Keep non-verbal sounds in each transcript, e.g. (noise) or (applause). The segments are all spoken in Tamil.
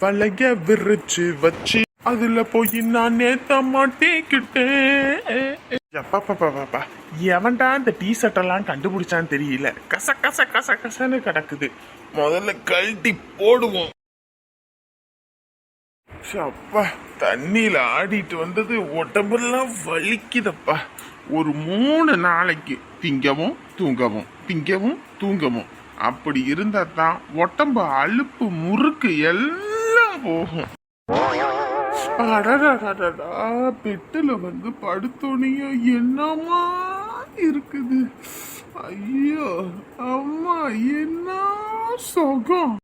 வலைய விரிச்சு வச்சு அதுல போய் நான் நேத்த மாட்டேக்கிட்டேன் பாப்பா எவன்டா இந்த டீ எல்லாம் கண்டுபிடிச்சான்னு தெரியல. கச கச கச கசன்னு கிடக்குது. முதல்ல கழட்டி போடுவோம். அப்பா. தண்ணியில ஆடிட்டு வந்தது உடம்பெல்லாம் வலிக்குதப்பா. ஒரு மூணு நாளைக்கு திங்கவும் தூங்கவும் திங்கவும் தூங்கவும். அப்படி இருந்தா தான் உடம்பு அலுப்பு முறுக்கு எல்லாம் போகும். அடடடடடா, பெட்டுல வந்து படுத்தோனியோ என்னமா இருக்குது? ஐயோ அம்மா என்ன சுகம்?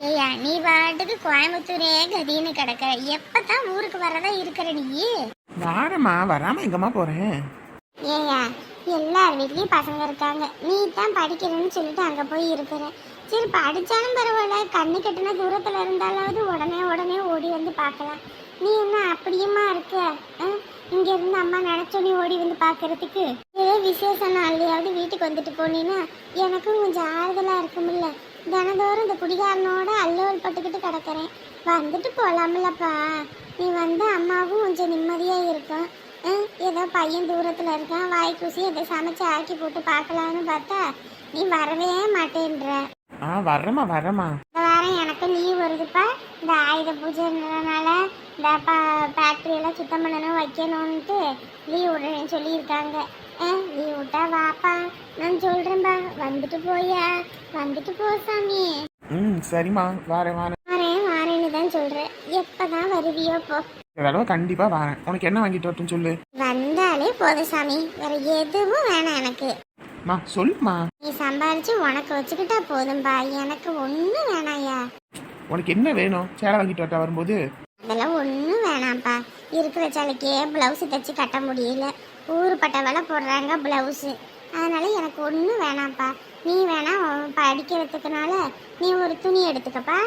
ஏய்யா நீ பாட்டுக்கு கோயம்புத்தூரே கதின்னு கிடக்க எப்பதான் ஊருக்கு வரதா இருக்கிற நீ? வாரம்மா வராம எங்கம்மா போறேன் ஏய்யா எல்லார் வீட்லேயும் பசங்க இருக்காங்க. நீ தான் படிக்கிறேன்னு சொல்லிட்டு அங்கே போய் இருக்கிற. சரி படித்தாலும் பரவாயில்ல. கண்ணு கட்டின தூரத்தில் இருந்தாலாவது உடனே உடனே ஓடி வந்து பார்க்கலாம். நீ என்ன அப்படியுமா இருக்க? இங்கே இருந்து அம்மா நினைச்சோனே ஓடி வந்து பார்க்கறதுக்கு. ஏதோ விசேஷ நாள்லையாவது வீட்டுக்கு வந்துட்டு போனீன்னா எனக்கும் கொஞ்சம் ஆறுதலாக இருக்குமில்ல தினந்தோறும் இந்த குடிகாரனோட அல்லோல் பட்டுக்கிட்டு கிடக்கிறேன். வந்துட்டு போலாம்லப்பா. நீ வந்து அம்மாவும் கொஞ்சம் நிம்மதியாக இருக்கும். ஏதோ பையன் தூரத்துல இருக்கான் வாய் கூசி எதை சமைச்சு ஆக்கி போட்டு பார்க்கலான்னு பார்த்தா நீ வரவே மாட்டேன்ற. ஆ வர்றேம்மா வர்றேம்மா இந்த வாரம் எனக்கு லீவ் வருதுப்பா. இந்த ஆயுத பூஜைன்றனால இந்த ஃபேக்ட்ரி எல்லாம் சுத்தம் பண்ணணும் வைக்கணும்ன்ட்டு லீவ் விடுறேன்னு சொல்லியிருக்காங்க. லீவ் விட்டா வாப்பா. நான் சொல்றேன்பா வந்துட்டு போயா வந்துட்டு போ சாமி. ம் சரிம்மா வாரேன் வாரேன். தான் சொல்றேன். எப்பதான் வருவியோ போ. இந்த தடவை வாரேன். உனக்கு என்ன வாங்கிட்டு வரட்டும்னு சொல்லு. வந்தாலே போதும் சாமி. வேற எதுவும் வேணாம் எனக்கு. மா சொல்லுமா. நீ சம்பாரிச்சு உனக்கு வச்சுக்கிட்டா போதும்பா எனக்கு ஒன்றும் வேணாயா உனக்கு என்ன வேணும்? சேலை வாங்கிட்டு வரட்டா வரும்போது? அதெல்லாம் ஒன்றும் வேணாம்ப்பா. இருக்கிற சேலைக்கே ப்ளவுஸ் தைச்சு கட்ட முடியல. ஊருப்பட்ட விலை போடுறாங்க ப்ளவுஸு அதனால எனக்கு ஒன்றும் வேணாம்ப்பா. நீ வேணா உன் படிக்கிறதுக்குனால நீ ஒரு துணி எடுத்துக்கப்பா.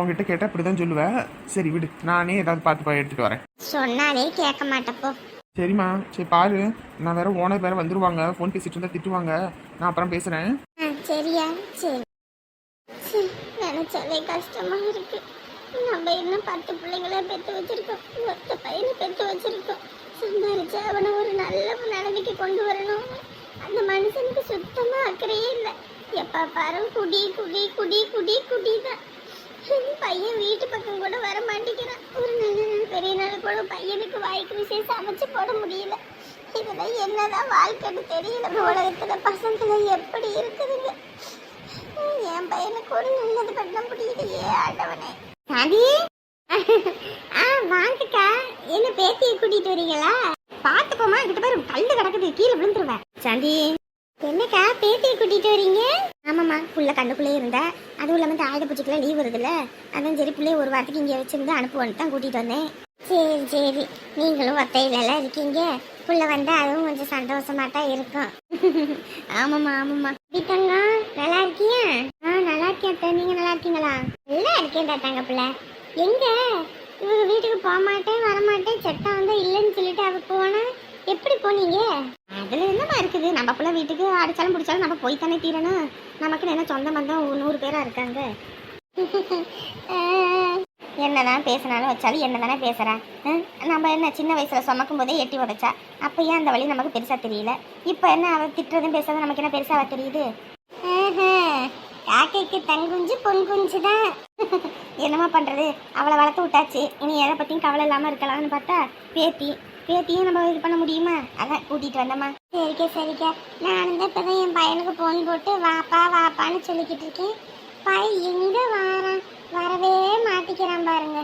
உன்கிட்ட கேட்டா இப்படிதான் சொல்லுவ. சரி விடு. நானே ஏதாவது பார்த்து போய் எடுத்துட்டு வரேன். சொன்னாலே கேட்க மாட்டப்போ சரிம்மா. சரி பாரு. நான் வேற ஓனர் வேற வந்துருவாங்க. ஃபோன் பேசிட்டு இருந்தா திட்டுவாங்க. நான் அப்புறம் பேசுறேன். ஆ சரியா? சரி. சரி, நினைச்சாலே கஷ்டமா இருக்கு. நம்ம இன்னும் பத்து பிள்ளைங்கள பெத்து வச்சிருக்கோம்? ஒத்த பையனை பெத்து வச்சிருக்கோம். சம்பாரிச்சு அவனை ஒரு நல்ல நிலைமைக்கு கொண்டு வரணும். அந்த மனுஷனுக்கு சுத்தமா அக்கறையே இல்லை. எப்ப பாரு குடி குடி குடி குடி குடி தான் பையன் வீட்டு பக்கம் கூட வர மாட்டேங்கிறான். ஒரு நல்ல நாள் பெரிய நாள் கூட பையனுக்கு வாய்க்கு விஷயம் சமைச்சு போட முடியல. இதெல்லாம் என்னதான் வாழ்க்கைன்னு தெரியல. உலகத்துல பசங்களை எப்படி இருக்குதுங்க? என் பையனுக்கு ஒரு நல்லது பண்ண முடியலையே ஆண்டவனே. சாந்தி? ஆ வாங்கக்கா. என்ன பேத்தியை கூட்டிட்டு வரீங்களா? பாத்துக்கோமா கிட்ட பேர் கல்லு கிடக்குது கீழே விழுந்துருவேன். சாந்தி? என்னக்கா பேத்தியை கூட்டிட்டு வரீங்க? ஆமாம்மா புள்ள கண்ணுக்குள்ளே இருந்தா. அதுவும் இல்லாமல் இந்த ஆயுத பூஜைக்கெல்லாம் லீவ் வருதுல்ல. அதான் சரி பிள்ளைய ஒரு வாரத்துக்கு இங்கே வச்சிருந்து அனுப்புவோன்னு தான் கூட்டிகிட்டு வந்தேன். சரி சரி. நீங்களும் ஒத்தையிலலாம் இருக்கீங்க. புள்ள வந்தா அதுவும் கொஞ்சம் சந்தோஷமா தான் இருக்கும். (laughs) ஆமாம்மா ஆமாம்மா. தீட்டங்கா நல்லா இருக்கியா? ஆ நல்லா இருக்கேன் நீங்கள் நீங்க நல்லா இருக்கீங்களா? நல்லா இருக்கேன் தாங்க பிள்ளை. எங்க? இவங்க வீட்டுக்கு போக மாட்டேன் வரமாட்டேன். செட்டா வந்தா இல்லைன்னு சொல்லிட்டு அவ போனா எப்படி போனீங்க? அதுல என்னமா இருக்குது? நம்ம புள்ள வீட்டுக்கு அடிச்சாலும் பிடிச்சாலும் நம்ம போய் தானே தீரணும். நமக்கு என்ன சொந்த பந்தம் நூறு பேரா இருக்காங்க? என்னதான் பேசினாலும் வச்சாலும் என்ன தானே பேசுறேன் ஹம்? நம்ம என்ன சின்ன வயசுல சுமக்கும் போதே எட்டி உடைச்சா அப்ப ஏன் அந்த வழி நமக்கு பெருசா தெரியல? இப்ப என்ன அவ திட்டுறதும் பேசுறதும் நமக்கு என்ன பெருசாவா தெரியுது? காக்கைக்கு தங்குஞ்சு பொன் குஞ்சு தான் என்னமா பண்றது? அவளை வளர்த்து விட்டாச்சு. இனி எதை பத்தியும் கவலை இல்லாம இருக்கலாம்னு பார்த்தா பேத்தி பேத்தியும் நம்ம இது பண்ண முடியுமா? அதான் கூட்டிட்டு வந்தம்மா. சரிக்கா சரிக்கா. நான் தான் என் பையனுக்கு ஃபோன் போட்டு வாப்பா வாப்பான்னு சொல்லிக்கிட்டு இருக்கேன். பையன் எங்கே வாரான் வரவே மாட்டிக்கிறான் பாருங்க.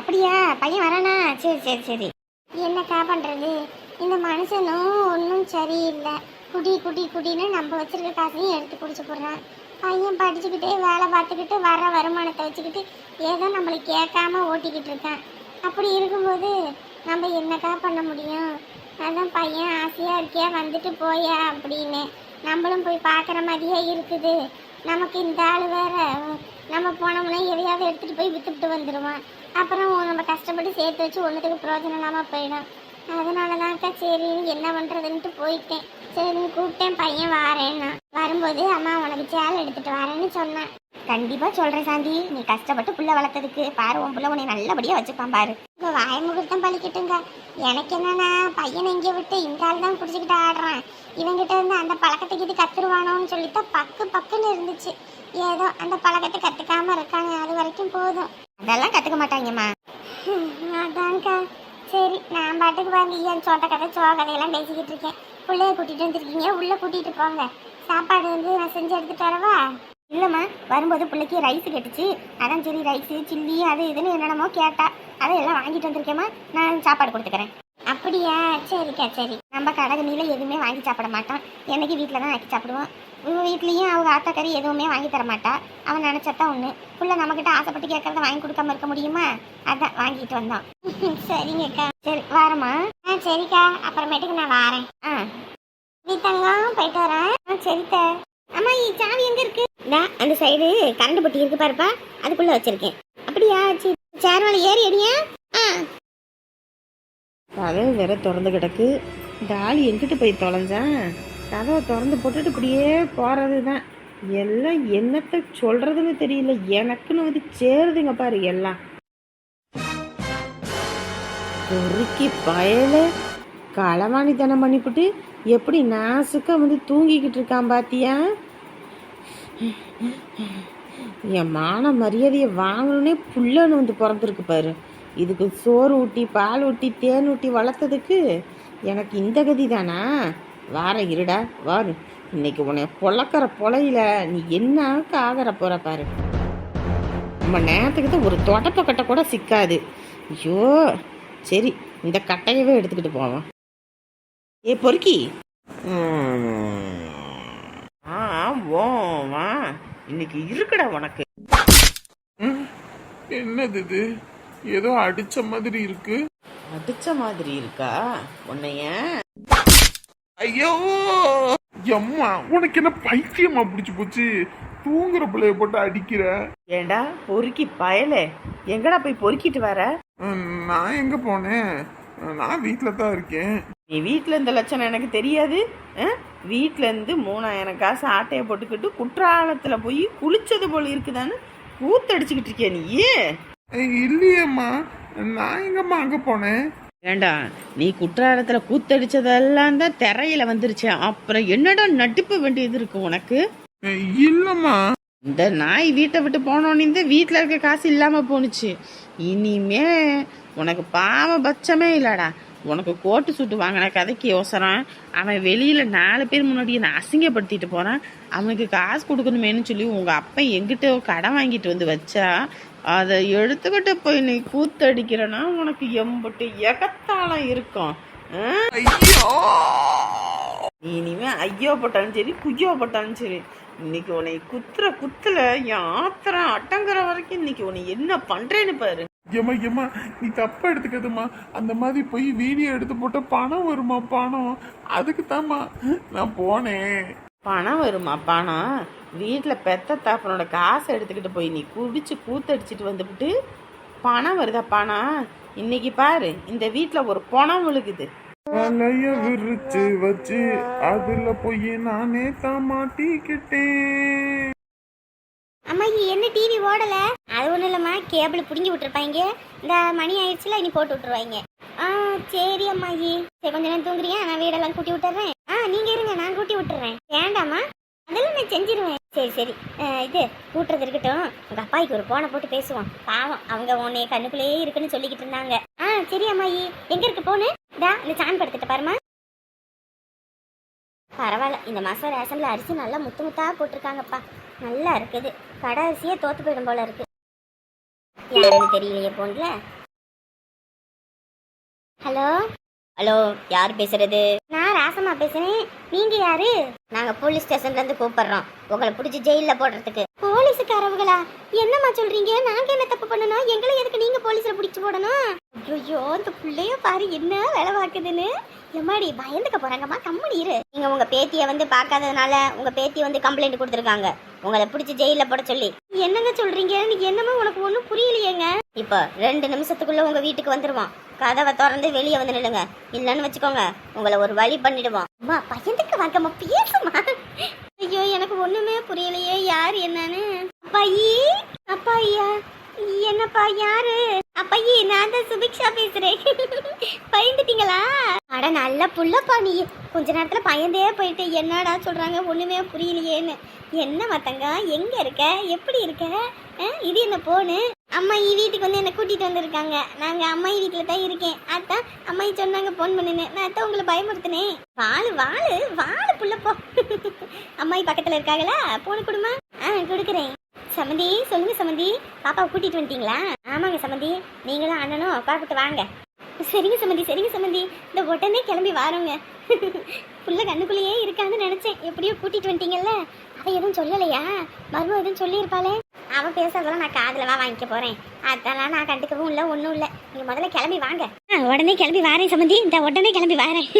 அப்படியா? பையன் வரானா? சரி சரி சரி. என்னக்கா பண்ணுறது இந்த மனுஷனும் ஒன்றும் சரியில்லை. குடி குடி குடின்னு நம்ம வச்சிருக்க காசையும் எடுத்து குடிச்சு போடுறான். பையன் படிச்சுக்கிட்டே வேலை பார்த்துக்கிட்டு வர வருமானத்தை வச்சுக்கிட்டு ஏதோ நம்மளை கேட்காம ஓட்டிக்கிட்டு இருக்கான். அப்படி இருக்கும்போது நம்ம என்னக்கா பண்ண முடியும்? அதான் பையன் ஆசையாக இருக்கியா? வந்துட்டு போயா அப்படின்னு. நம்மளும் போய் பார்க்குற மாதிரியே இருக்குது. நமக்கு இந்த ஆள் வேற. நம்ம போனோம்னா எதையாவது எடுத்துகிட்டு போய் விற்றுட்டு வந்துடுவான் அப்புறம் நம்ம கஷ்டப்பட்டு சேர்த்து வச்சு ஒன்றுத்துக்கு பிரயோஜனம் இல்லாமல் போயிடும். அதனாலதான்க்கா சரி என்ன பண்ணுறதுன்ட்டு போயிட்டேன். சரி கூப்பிட்டேன் பையன் வாரேன்னா. வரும்போது அம்மா உனக்கு சேலை எடுத்துகிட்டு வரேன்னு சொன்னேன். கண்டிப்பாக சொல்கிறேன் சாந்தி. நீ கஷ்டப்பட்டு புள்ள வளர்த்ததுக்கு பாரு உன் புள்ள உன்னை நல்லபடியாக வச்சுப்பான் பாரு. இப்போ வாய முகூர்த்தம் பழிக்கட்டுங்க. எனக்கு என்னன்னா பையனை இங்கே விட்டு இந்த ஆள் தான் குடிச்சுக்கிட்டு ஆடுறான். இவங்கிட்ட இருந்து அந்த பழக்கத்துக்கு இது கத்துருவானோன்னு சொல்லிட்டு பக்கு பக்குன்னு இருந்துச்சு. ஏதோ அந்த பழக்கத்தை கத்துக்காம இருக்காங்க. அது வரைக்கும் போதும். அதெல்லாம் கத்துக்க மாட்டாங்கம்மா. அதான்க்கா. சரி நான் பாட்டுக்கு வாங்க என் சொந்த கதை சோ கதையெல்லாம் பேசிக்கிட்டு இருக்கேன். பிள்ளைய கூட்டிட்டு வந்திருக்கீங்க உள்ள கூட்டிட்டு போங்க. சாப்பாடு வந்து நான் செஞ்சு எடுத்துட்டு வரவா? இல்லைம்மா வரும்போது பிள்ளைக்கு ரைஸ் கேட்டுச்சு. அதான் சரி ரைஸு சில்லி அது இதுன்னு என்னென்னமோ கேட்டா. அதை எல்லாம் வாங்கிட்டு வந்திருக்கேம்மா நான் சாப்பாடு கொடுத்துக்கிறேன். அப்படியா? சரிக்கா சரி. நம்ம கடகனில எதுவுமே வாங்கி சாப்பிட மாட்டான். என்னைக்கு வீட்டில் தான் ஆக்கி சாப்பிடுவோம். இவங்க வீட்லேயும் அவங்க ஆத்தாக்கறி எதுவுமே வாங்கி தர மாட்டா. அவன் நினச்சதான் ஒன்று புள்ள நம்மக்கிட்ட ஆசைப்பட்டு கேட்கறத வாங்கி கொடுக்காம இருக்க முடியுமா? அதான் வாங்கிட்டு வந்தான். (laughs) சரிங்கக்கா. சரி வாரம்மா. ஆ சரிக்கா. அப்புறமேட்டுக்கு நான் வாரேன். ஆ. வீட்டெல்லாம் போயிட்டு வரேன். ஆ சரித்த. அம்மா சாவி எங்கே இருக்கு? நான் அந்த சைடு கரண்ட் பொட்டி இருக்கு பாருப்பா அதுக்குள்ள வச்சிருக்கேன். அப்படியா சரி சேர் மேலே ஏறி அடியா? ஆ. கதவு வேற திறந்து கிடக்கு. இந்த ஆள் எங்கிட்டு போய் தொலைஞ்சான்? கதவை திறந்து போட்டுட்டு இப்படியே போகிறது தான் எல்லாம் என்னத்தை சொல்கிறதுன்னு தெரியல. எனக்குன்னு வந்து சேருதுங்க பாரு எல்லாம். பொறுக்கி பயல. களவாணித்தனம் பண்ணிவிட்டு எப்படி நாசுக்க வந்து தூங்கிக்கிட்டு இருக்கான் பாத்தியா? என் மான மரியாதையை வாங்கணுன்னே புள்ளன்னு வந்து பிறந்திருக்கு பாரு. இதுக்கு சோறு ஊட்டி பால் ஊட்டி தேன் ஊட்டி வளர்த்ததுக்கு எனக்கு இந்த கதி தானா? வார இருடா வாரு. இன்னைக்கு உன்னை பொழக்கிற பொழையில நீ என்னக்கு ஆகிற போற பாரு. நம்ம நேரத்துக்கு தான் ஒரு தொடப்ப கட்டை கூட சிக்காது. ஐயோ சரி இந்த கட்டையவே எடுத்துக்கிட்டு போவோம். ஏ பொறுக்கி. ஆ ஓ வா இன்னைக்கு இருக்குடா உனக்கு. என்னது இது? ஏதோ அடிச்ச மாதிரி இருக்கு. அடிச்ச மாதிரி இருக்கா? உன்னைய. ஐயோ! எம்மா உனக்கு என்ன பைத்தியமா பிடிச்சு போச்சு? தூங்குற பிள்ளைய போட்டு அடிக்கிற. ஏண்டா பொறுக்கி பயலே. எங்கடா போய் பொறுக்கிட்டு வர? நான் எங்க போனேன்? நான் வீட்ல தான் இருக்கேன். நீ வீட்டில் இந்த லட்சணம் எனக்கு தெரியாது. இருந்து மூணாயிரம் காசு ஆட்டையை போட்டுக்கிட்டு குற்றாலத்தில் போய் குளிச்சது போல இருக்குதான்னு கூத்தடிச்சுக்கிட்டு இருக்கியா நீ ஏய், இல்லையேம்மா. நான் எங்கம்மா அங்க போனேன்? ஏண்டா நீ குற்றாலத்தில் கூத்தடிச்சதெல்லாம் தான் திரையில வந்துருச்சு. அப்புறம் என்னடா நடிப்பு வேண்டியது இருக்கு உனக்கு? ஏய், இல்லம்மா. இந்த நாய் வீட்டை விட்டு போனோன்னு இந்த வீட்டில் இருக்க காசு இல்லாமல் போணுச்சு. இனிமே உனக்கு பாவ பட்சமே இல்லடா. உனக்கு கோட்டு சூட்டு வாங்கின கதைக்கு யோசரம் அவன் வெளியில் நாலு பேர் முன்னாடி என்னை அசிங்கப்படுத்திட்டு போகிறான் அவனுக்கு காசு கொடுக்கணுமேனு சொல்லி உங்கள் அப்பா எங்கிட்ட கடன் வாங்கிட்டு வந்து வச்சா அதை எடுத்துக்கிட்டு போய் நீ கூத்தடிக்கிறனா உனக்கு எம்பட்டு எகத்தாளம் இருக்கும்? நீ இனிமே ஐயோ போட்டாலும் சரி குய்யோ போட்டாலும் சரி இன்னைக்கு உன்னை குத்துற குத்துல என் ஆத்திரம் அட்டங்குற வரைக்கும் இன்னைக்கு உன்னை என்ன பண்றேன்னு பாரு. ஏம்மா ஏம்மா நீ தப்பா எடுத்துக்காதம்மா. அந்த மாதிரி போய் வீடியோ எடுத்து போட்ட பணம் வருமா பணம்? அதுக்கு தாம்மா நான் போனேன். பணம் வருமா பணம்? வீட்டில் பெத்த தாப்பனோட காசை எடுத்துக்கிட்டு போய் நீ குடிச்சு கூத்தடிச்சிட்டு வந்துவிட்டு பணம் வருதா பணம்? இன்னைக்கு பாரு இந்த வீட்டில் ஒரு பணம் விழுகுது. வலைய விரிச்சு வச்சு அதுல போய் நானே தான் மாட்டிக்கிட்டேன். அம்மா என்ன டிவி ஓடல? கேபிள் பிடுங்கி விட்டுருப்பாங்க இந்த மணி ஆயிடுச்சுல இனி போட்டு விட்டுருவாங்க ஆ சரி அம்மாயி. சரி கொஞ்ச நேரம் தூங்குறியா? நான் வீடெல்லாம் கூட்டி விட்டுறேன். ஆ நீங்க இருங்க நான் கூட்டி விட்டுறேன். வேண்டாம்மா. அதெல்லாம் நான் செஞ்சிருவேன். சரி சரி. இது கூட்டுறது இருக்கட்டும். உங்க அப்பாய்க்கு ஒரு போனை போட்டு பேசுவோம். பாவம் அவங்க உன்னைய கண்ணுக்குள்ளேயே இருக்குன்னு சொல்லிக்கிட்டு இருந்தாங்க. ஆ சரி அம்மாயி. எங்க இருக்கு போனு டா இந்த சான் படுத்துட்டு பாருமா பரவாயில்ல. இந்த மாசம் ரேஷன்ல அரிசி நல்லா முத்து முத்தா போட்டிருக்காங்கப்பா. நல்லா இருக்குது. கடை அரிசியே தோத்து போயிடும் போல இருக்கு. யாருன்னு தெரியலையே போன்ல ஹலோ? ஹலோ யார் பேசுறது? நான் ராசம்மா பேசுறேன். நீங்க யாரு? நாங்க போலீஸ் ஸ்டேஷன்ல இருந்து கூப்பிடுறோம். உங்களை பிடிச்சி ஜெயில போடுறதுக்கு. போலீஸுக்காரவங்களா என்னம்மா சொல்றீங்க? நாங்க என்ன தப்பு பண்ணணும்? எங்களை எதுக்கு நீங்க போலீஸ்ல பிடிச்சு போடணும்? ஐயோ இந்த பிள்ளைய பாரு என்ன வேலை பார்க்குதுன்னு. எம்மாடி பயந்துக்க போறாங்கம்மா. கம்முனு இரு. நீங்க உங்க பேத்திய வந்து பார்க்காததுனால உங்க பேத்தி வந்து கம்ப்ளைண்ட் கொடுத்துருக்காங்க. உங்களை பிடிச்சி ஜெயில போட சொல்லி. என்னங்க சொல்றீங்க? நீங்க என்னமோ உனக்கு ஒன்றும் புரியலையேங்க. இப்போ ரெண்டு நிமிஷத்துக்குள்ள உங்க வீட்டுக்கு வந்துருவோம் கதவை திறந்து வெளியே வந்து நில்லுங்க. இல்லைன்னு வச்சுக்கோங்க உங்களை ஒரு வழி பண்ணிடுவோம் அம்மா பையனுக்கு வாங்கம்மா பேசுமா ஐயோ எனக்கு ஒண்ணுமே புரியலையே. யார் என்னன்னு? அப்பாயி? ஐயா என்னப்பா யாரு? அப்பையே நான் தான் சுபிக்ஷா பேசுறேன். பயந்துட்டீங்களா? அட நல்ல புள்ளப்பா நீ. கொஞ்ச நேரத்துல பயந்தே போயிட்டு. என்னடா சொல்றாங்க? ஒண்ணுமே புரியலையேன்னு. என்ன மத்தங்க? எங்க இருக்க? எப்படி இருக்க? இது என்ன போனு? அம்மாயி வீட்டுக்கு வந்து என்ன கூட்டிட்டு வந்திருக்காங்க. நாங்க அம்மாயி வீட்டுல தான் இருக்கேன். அதான் அம்மாயி சொன்னாங்க போன் பண்ணுன்னு. நான் அதான் உங்களை பயமுறுத்தினேன். வாழு வாழு வாழு புள்ளப்போ. அம்மாயி பக்கத்துல இருக்காங்களா? போன கொடுமா நான் கொடுக்குறேன். சமந்தி சொல்லுங்க சமந்தி. பாப்பாவை கூட்டிட்டு வந்துட்டீங்களா? ஆமாங்க சமந்தி. நீங்களும் அண்ணனும் பார்த்துட்டு வாங்க. சரிங்க சமந்தி சரிங்க சமந்தி. இந்த உடனே கிளம்பி வாரோங்க. புள்ள கண்ணுக்குள்ளேயே இருக்கான்னு நினைச்சேன். எப்படியோ கூட்டிட்டு வந்துட்டீங்கல்ல? அவ எதுவும் சொல்லலையா? மருமக எதுவும் சொல்லியிருப்பாளே? அவன் பேசுறதெல்லாம் நான் காதலவா வாங்கிக்க போறேன். அதெல்லாம் நான் கண்டுக்கவும் இல்லை ஒன்றும் இல்லை. நீங்க முதல்ல கிளம்பி வாங்க. உடனே கிளம்பி வாரேன் சமந்தி. இந்த உடனே கிளம்பி வாரேன்.